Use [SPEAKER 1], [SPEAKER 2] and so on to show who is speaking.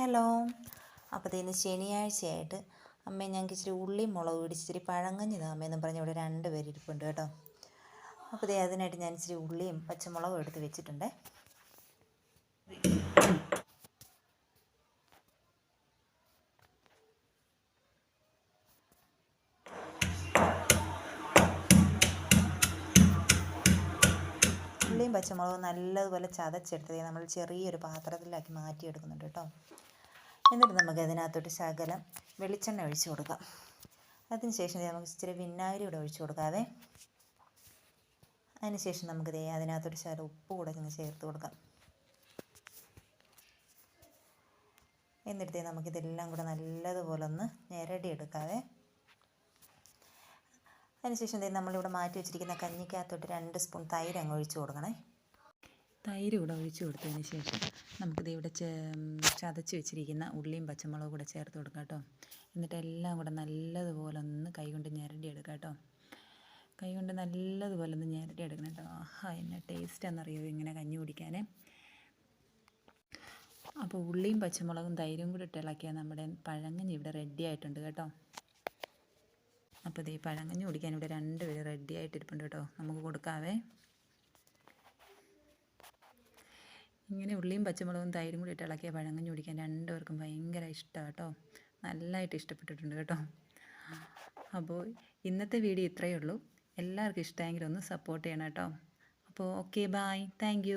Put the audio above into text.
[SPEAKER 1] Hello. അപ്പോൾ ഇതിന് ശനിയാഴ്ചയായിട്ട് അമ്മ ഞങ്ങൾക്ക് ഇച്ചിരി ഉള്ളി മുളക് പിടിച്ച് ഇച്ചിരി പഴങ്കഞ്ഞി താമയെന്നും പറഞ്ഞ് ഇവിടെ രണ്ട് പേര് ഇരിപ്പുണ്ട് കേട്ടോ. അപ്പോൾ ദേ അതിനായിട്ട് ഞാൻ ഇച്ചിരി ഉള്ളിയും പച്ചമുളകും എടുത്ത് വെച്ചിട്ടുണ്ട്. ഉള്ളിയും പച്ചമുളകും നല്ലതുപോലെ ചതച്ചെടുത്ത് നമ്മൾ ചെറിയൊരു പാത്രത്തിലാക്കി മാറ്റിയെടുക്കുന്നുണ്ട് കേട്ടോ. എന്നിട്ട് നമുക്ക് അതിനകത്തോട്ട് ശകലം വെളിച്ചെണ്ണ ഒഴിച്ച് കൊടുക്കാം. അതിനുശേഷം നമുക്ക് ഇച്ചിരി വിനാഗിരി കൂടെ ഒഴിച്ച് കൊടുക്കാവേ. അതിനുശേഷം നമുക്ക് ദേ അതിനകത്തോട്ട് ശകലം ഉപ്പ് കൂടെ ഇങ്ങനെ ചേർത്ത് കൊടുക്കാം. എന്നിട്ട് നമുക്കിതെല്ലാം കൂടെ നല്ലതുപോലെ ഒന്ന് ഞെരടി എടുക്കാവേ അതിനുശേഷം നമ്മളിവിടെ മാറ്റി വെച്ചിരിക്കുന്ന കഞ്ഞിക്കകത്തോട്ട് രണ്ട് സ്പൂൺ തൈര് അങ്ങ് ഒഴിച്ച് കൊടുക്കണേ. തൈര് കൂടെ ഒഴിച്ച് കൊടുത്തതിന് ശേഷം നമുക്കിത് ഇവിടെ ചതച്ച് വെച്ചിരിക്കുന്ന ഉള്ളിയും പച്ചമുളകും കൂടെ ചേർത്ത് കൊടുക്കാം കേട്ടോ. എന്നിട്ട് എല്ലാം കൂടെ നല്ലതുപോലെ ഒന്ന് കൈകൊണ്ട് ഞെരടി എടുക്കാം കേട്ടോ. കൈകൊണ്ട് നല്ലതുപോലെ ഒന്ന് ഞെരടി എടുക്കണം കേട്ടോ. ആഹാ എന്നെ ടേസ്റ്റ് എന്നറിയോ ഇങ്ങനെ കഞ്ഞി കുടിക്കാനേ? അപ്പോൾ ഉള്ളിയും പച്ചമുളകും തൈരും കൂടി ഇട്ട് ഇളക്കിയാൽ നമ്മുടെ പഴങ്ങഞ്ഞി ഇവിടെ റെഡി ആയിട്ടുണ്ട് കേട്ടോ. അപ്പോൾ ഇത് ഈ പഴങ്കഞ്ഞി കുടിക്കാൻ ഇവിടെ രണ്ട് പേര് റെഡി ആയിട്ടിരിപ്പുണ്ട് കേട്ടോ. നമുക്ക് കൊടുക്കാവേ. ഇങ്ങനെ ഉള്ളിയും പച്ചമുളകും തൈരും കൂടി ഇട്ട് ഇളക്കിയ പഴങ്കഞ്ഞി കുടിക്കാൻ രണ്ടുപേർക്കും ഭയങ്കര ഇഷ്ടമാണ് കേട്ടോ. നല്ലതായിട്ട് ഇഷ്ടപ്പെട്ടിട്ടുണ്ട് കേട്ടോ. അപ്പോൾ ഇന്നത്തെ വീഡിയോ ഇത്രയേ ഉള്ളൂ. എല്ലാവർക്കും ഇഷ്ടമെങ്കിൽ ഒന്ന് സപ്പോർട്ട് ചെയ്യണം കേട്ടോ. അപ്പോൾ ഓക്കെ ബായ് താങ്ക്